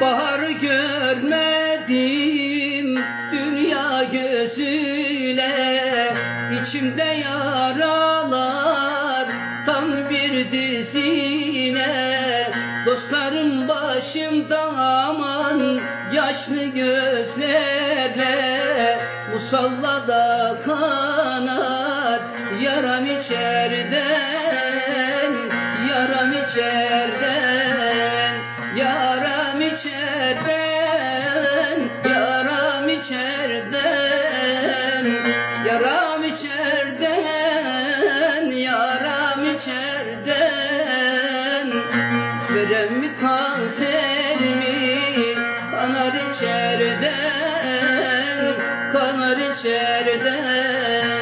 Bahar görmedim dünya gözüyle. İçimde yaralar tam bir dizine. Dostlarım başımda aman yaşlı gözlerle. Musallada kanat yaram Yaram içerden Yaram içerden Yaram içerden Yaram içerden Yaram içerden. Verem mi kanser mi? Kanar içerden Kanar içerden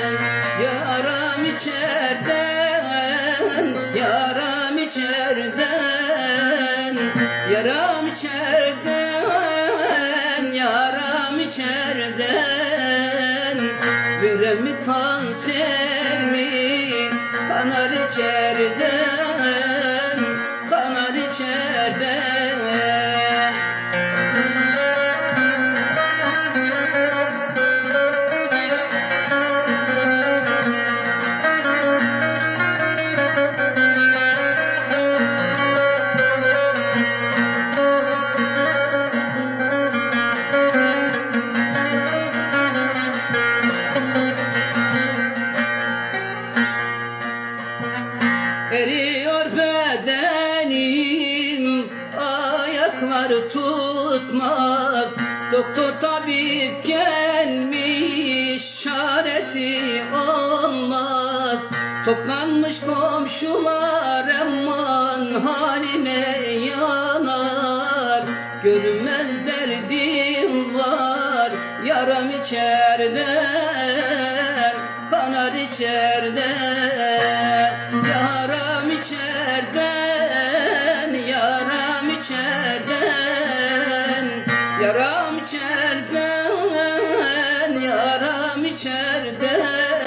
Yaram içerden Yaram içerden. Verem mi kanser mi? Kanar içerden Kanar içerden Eriyor bedenim Ayaklar tutmaz. Doktor tabip gelmiş Çaresi olmaz. Toplanmış komşular Aman halime yanar. Görünmez derdim var Yaram içerden Kanar içerden içerden Yaram içerden Yaram içerden.